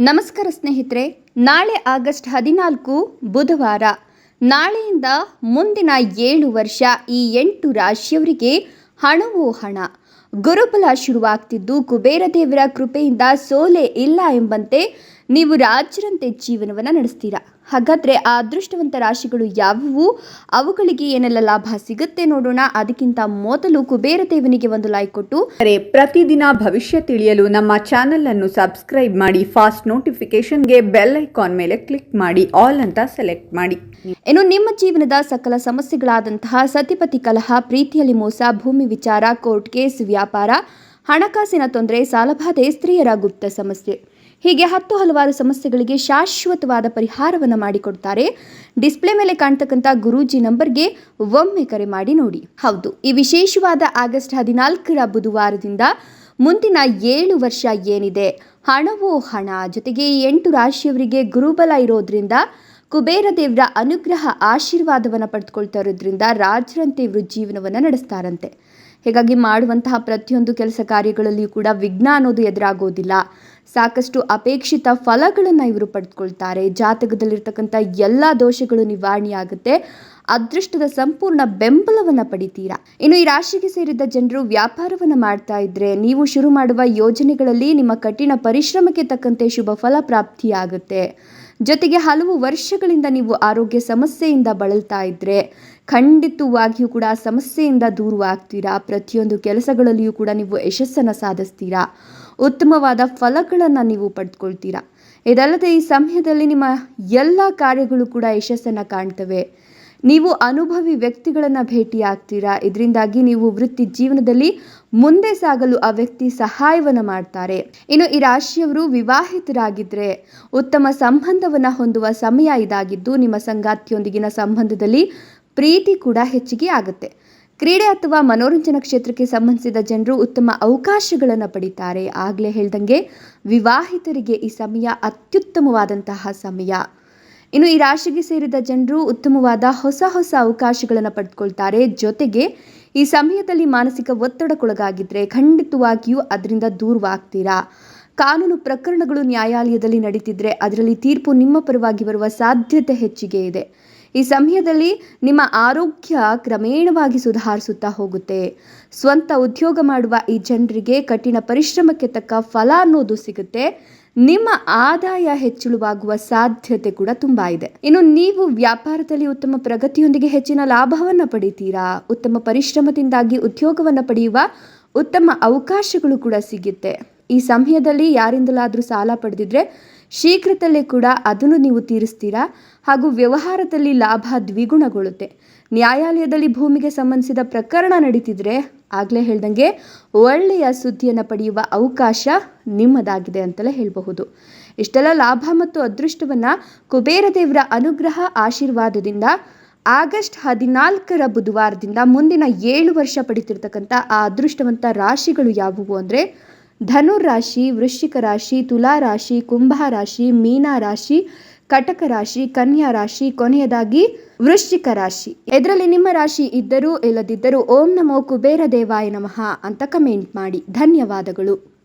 ನಮಸ್ಕಾರ ಸ್ನೇಹಿತರೆ, ನಾಳೆ ಆಗಸ್ಟ್ ಹದಿನಾಲ್ಕು, ಬುಧವಾರ. ನಾಳೆಯಿಂದ ಮುಂದಿನ ಏಳು ವರ್ಷ ಈ ಎಂಟು ರಾಶಿಯವರಿಗೆ ಹಣವೋ ಹಣ. ಗುರುಬಲ ಶುರುವಾಗ್ತಿದ್ದು ಕುಬೇರ ದೇವರ ಕೃಪೆಯಿಂದ ಸೋಲೆ ಇಲ್ಲ ಎಂಬಂತೆ ನೀವು ರಾಜರಂತೆ ಜೀವನವನ್ನು ನಡೆಸ್ತೀರಾ? ಹಾಗಾದರೆ ಆ ಅದೃಷ್ಟವಂತ ರಾಶಿಗಳು ಯಾವುವು? ಅವುಗಳಿಗೆ ಏನೆಲ್ಲ ಲಾಭ ಸಿಗುತ್ತೆ ನೋಡೋಣ. ಅದಕ್ಕಿಂತ ಮೊದಲು ಕುಬೇರ ದೇವನಿಗೆ ಒಂದು ಲೈಕ್ ಕೊಟ್ಟು. ಪ್ರತಿದಿನ ಭವಿಷ್ಯ ತಿಳಿಯಲು ನಮ್ಮ ಚಾನೆಲ್ ಅನ್ನು ಸಬ್ಸ್ಕ್ರೈಬ್ ಮಾಡಿ ಫಾಸ್ಟ್ ನೋಟಿಫಿಕೇಶನ್ಗೆ ಬೆಲ್ ಐಕಾನ್ ಮೇಲೆ ಕ್ಲಿಕ್ ಮಾಡಿ ಆಲ್ ಅಂತ ಸೆಲೆಕ್ಟ್ ಮಾಡಿ. ಇನ್ನು ನಿಮ್ಮ ಜೀವನದ ಸಕಲ ಸಮಸ್ಯೆಗಳಾದಂತಹ ಸತಿಪತಿ ಕಲಹ ಪ್ರೀತಿಯಲ್ಲಿ ಮೋಸ ಭೂಮಿ ವಿಚಾರ ಕೋರ್ಟ್ ಕೇಸ್ ವ್ಯಾಪಾರ ಹಣಕಾಸಿನ ತೊಂದರೆ ಸಾಲಬಾಧೆ ಸ್ತ್ರೀಯರ ಗುಪ್ತ ಸಮಸ್ಯೆ. ಹೀಗೆ ಹತ್ತು ಹಲವಾರು ಸಮಸ್ಯೆಗಳಿಗೆ ಶಾಶ್ವತವಾದ ಪರಿಹಾರವನ್ನು ಮಾಡಿಕೊಡ್ತಾರೆ. ಡಿಸ್ಪ್ಲೇ ಮೇಲೆ ಕಾಣ್ತಕ್ಕಂಥ ಗುರೂಜಿ ನಂಬರ್ಗೆ ಒಮ್ಮೆ ಕರೆ ಮಾಡಿ ನೋಡಿ. ಹೌದು, ಈ ವಿಶೇಷವಾದ ಆಗಸ್ಟ್ ಹದಿನಾಲ್ಕರ ಬುಧವಾರದಿಂದ ಮುಂದಿನ ಏಳು ವರ್ಷ ಏನಿದೆ? ಹಣವೋ ಹಣ? ಜೊತೆಗೆ ಎಂಟು ರಾಶಿಯವರಿಗೆ ಗುರುಬಲ ಇರೋದ್ರಿಂದ ಕುಬೇರ ದೇವರ ಅನುಗ್ರಹ ಆಶೀರ್ವಾದವನ್ನು ಪಡೆದುಕೊಳ್ತಾ ಇರೋದ್ರಿಂದ ರಾಜರಂತೆ ಇವರು ಜೀವನವನ್ನು ನಡೆಸ್ತಾರಂತೆ. ಹೀಗಾಗಿ ಮಾಡುವಂತಹ ಪ್ರತಿಯೊಂದು ಕೆಲಸ ಕಾರ್ಯಗಳಲ್ಲಿಯೂ ಕೂಡ ವಿಘ್ನ ಅನ್ನೋದು ಎದುರಾಗೋದಿಲ್ಲ. ಸಾಕಷ್ಟು ಅಪೇಕ್ಷಿತ ಫಲಗಳನ್ನು ಇವರು ಪಡೆದುಕೊಳ್ತಾರೆ ಜಾತಕದಲ್ಲಿರ್ತಕ್ಕಂಥ ಎಲ್ಲ ದೋಷಗಳು ನಿವಾರಣೆಯಾಗುತ್ತೆ. ಅದೃಷ್ಟದ ಸಂಪೂರ್ಣ ಬೆಂಬಲವನ್ನು ಪಡಿತೀರಾ? ಇನ್ನು ಈ ರಾಶಿಗೆ ಸೇರಿದ ಜನರು ವ್ಯಾಪಾರವನ್ನು ಮಾಡ್ತಾ ಇದ್ರೆ ನೀವು ಶುರು ಮಾಡುವ ಯೋಜನೆಗಳಲ್ಲಿ ನಿಮ್ಮ ಕಠಿಣ ಪರಿಶ್ರಮಕ್ಕೆ ತಕ್ಕಂತೆ ಶುಭ ಫಲ ಪ್ರಾಪ್ತಿಯಾಗುತ್ತೆ. ಜೊತೆಗೆ ಹಲವು ವರ್ಷಗಳಿಂದ ನೀವು ಆರೋಗ್ಯ ಸಮಸ್ಯೆಯಿಂದ ಬಳಲ್ತಾ ಇದ್ದರೆ ಖಂಡಿತವಾಗಿಯೂ ಕೂಡ ಸಮಸ್ಯೆಯಿಂದ ದೂರವಾಗ್ತೀರಾ? ಪ್ರತಿಯೊಂದು ಕೆಲಸಗಳಲ್ಲಿಯೂ ಕೂಡ ನೀವು ಯಶಸ್ಸನ್ನು ಸಾಧಿಸ್ತೀರಾ? ಉತ್ತಮವಾದ ಫಲಗಳನ್ನು ನೀವು ಪಡೆದುಕೊಳ್ತೀರಾ ಇದಲ್ಲದೆ ಈ ಸಮಯದಲ್ಲಿ ನಿಮ್ಮ ಎಲ್ಲ ಕಾರ್ಯಗಳು ಕೂಡ ಯಶಸ್ಸನ್ನು ಕಾಣ್ತವೆ. ನೀವು ಅನುಭವಿ ವ್ಯಕ್ತಿಗಳನ್ನು ಭೇಟಿಯಾಗ್ತೀರಾ ಇದರಿಂದಾಗಿ ನೀವು ವೃತ್ತಿ ಜೀವನದಲ್ಲಿ ಮುಂದೆ ಸಾಗಲು ಆ ವ್ಯಕ್ತಿ ಸಹಾಯವನ್ನು ಮಾಡ್ತಾರೆ. ಇನ್ನು ಈ ರಾಶಿಯವರು ವಿವಾಹಿತರಾಗಿದ್ದರೆ ಉತ್ತಮ ಸಂಬಂಧವನ್ನು ಹೊಂದುವ ಸಮಯ ಇದಾಗಿದ್ದು ನಿಮ್ಮ ಸಂಗಾತಿಯೊಂದಿಗಿನ ಸಂಬಂಧದಲ್ಲಿ ಪ್ರೀತಿ ಕೂಡ ಹೆಚ್ಚಿಗೆ ಆಗುತ್ತೆ. ಕ್ರೀಡೆ ಅಥವಾ ಮನೋರಂಜನಾ ಕ್ಷೇತ್ರಕ್ಕೆ ಸಂಬಂಧಿಸಿದ ಜನರು ಉತ್ತಮ ಅವಕಾಶಗಳನ್ನು ಪಡಿತಾರೆ. ಆಗಲೇ ಹೇಳ್ದಂಗೆ ವಿವಾಹಿತರಿಗೆ ಈ ಸಮಯ ಅತ್ಯುತ್ತಮವಾದಂತಹ ಸಮಯ. ಇನ್ನು ಈ ರಾಶಿಗೆ ಸೇರಿದ ಜನರು ಉತ್ತಮವಾದ ಹೊಸ ಹೊಸ ಅವಕಾಶಗಳನ್ನು ಪಡೆದುಕೊಳ್ತಾರೆ ಜೊತೆಗೆ ಈ ಸಮಯದಲ್ಲಿ ಮಾನಸಿಕ ಒತ್ತಡಕ್ಕೊಳಗಾಗಿದ್ದರೆ ಖಂಡಿತವಾಗಿಯೂ ಅದರಿಂದ ದೂರವಾಗ್ತೀರಾ? ಕಾನೂನು ಪ್ರಕರಣಗಳು ನ್ಯಾಯಾಲಯದಲ್ಲಿ ನಡೀತಿದ್ರೆ ಅದರಲ್ಲಿ ತೀರ್ಪು ನಿಮ್ಮ ಪರವಾಗಿ ಬರುವ ಸಾಧ್ಯತೆ ಹೆಚ್ಚಿಗೆ ಇದೆ. ಈ ಸಮಯದಲ್ಲಿ ನಿಮ್ಮ ಆರೋಗ್ಯ ಕ್ರಮೇಣವಾಗಿ ಸುಧಾರಿಸುತ್ತಾ ಹೋಗುತ್ತೆ. ಸ್ವಂತ ಉದ್ಯೋಗ ಮಾಡುವ ಈ ಜನರಿಗೆ ಕಠಿಣ ಪರಿಶ್ರಮಕ್ಕೆ ತಕ್ಕ ಫಲ ಅನ್ನೋದು ಸಿಗುತ್ತೆ. ನಿಮ್ಮ ಆದಾಯ ಹೆಚ್ಚಳವಾಗುವ ಸಾಧ್ಯತೆ ಕೂಡ ತುಂಬ ಇದೆ. ಇನ್ನು ನೀವು ವ್ಯಾಪಾರದಲ್ಲಿ ಉತ್ತಮ ಪ್ರಗತಿಯೊಂದಿಗೆ ಹೆಚ್ಚಿನ ಲಾಭವನ್ನು ಪಡಿತೀರಾ? ಉತ್ತಮ ಪರಿಶ್ರಮದಿಂದಾಗಿ ಉದ್ಯೋಗವನ್ನು ಪಡೆಯುವ ಉತ್ತಮ ಅವಕಾಶಗಳು ಕೂಡ ಸಿಗುತ್ತೆ. ಈ ಸಮಯದಲ್ಲಿ ಯಾರಿಂದಲಾದರೂ ಸಾಲ ಪಡೆದಿದ್ರೆ ಶೀಘ್ರದಲ್ಲೇ ಕೂಡ ಅದನ್ನು ನೀವು ತೀರಿಸ್ತೀರಾ? ಹಾಗೂ ವ್ಯವಹಾರದಲ್ಲಿ ಲಾಭ ದ್ವಿಗುಣಗೊಳ್ಳುತ್ತೆ. ನ್ಯಾಯಾಲಯದಲ್ಲಿ ಭೂಮಿಗೆ ಸಂಬಂಧಿಸಿದ ಪ್ರಕರಣ ನಡೀತಿದ್ರೆ ಆಗಲೇ ಹೇಳ್ದಂಗೆ ಒಳ್ಳೆಯ ಸುದ್ದಿಯನ್ನು ಪಡೆಯುವ ಅವಕಾಶ ನಿಮ್ಮದಾಗಿದೆ ಅಂತಲೇ ಹೇಳಬಹುದು. ಇಷ್ಟೆಲ್ಲ ಲಾಭ ಮತ್ತು ಅದೃಷ್ಟವನ್ನು ಕುಬೇರ ದೇವರ ಅನುಗ್ರಹ ಆಶೀರ್ವಾದದಿಂದ ಆಗಸ್ಟ್ ಹದಿನಾಲ್ಕರ ಬುಧವಾರದಿಂದ ಮುಂದಿನ ಏಳು ವರ್ಷ ಪಡಿತಿರ್ತಕ್ಕಂಥ ಆ ಅದೃಷ್ಟವಂತ ರಾಶಿಗಳು ಯಾವುವು ಅಂದರೆ ಧನು ರಾಶಿ ವೃಶ್ಚಿಕ ರಾಶಿ, ತುಲಾ ರಾಶಿ, ಕುಂಭ ರಾಶಿ, ಮೀನ ರಾಶಿ, ಕಟಕ ರಾಶಿ, ಕನ್ಯಾ ರಾಶಿ, ಕೊನೆಯದಾಗಿ ವೃಶ್ಚಿಕ ರಾಶಿ. ಇದರಲ್ಲಿ ನಿಮ್ಮ ರಾಶಿ ಇದ್ದರೂ ಇಲ್ಲದಿದ್ದರೂ ಓಂ ನಮೋ ಕುಬೇರ ದೇವಾಯ ನಮಃ ಅಂತ ಕಮೆಂಟ್ ಮಾಡಿ. ಧನ್ಯವಾದಗಳು.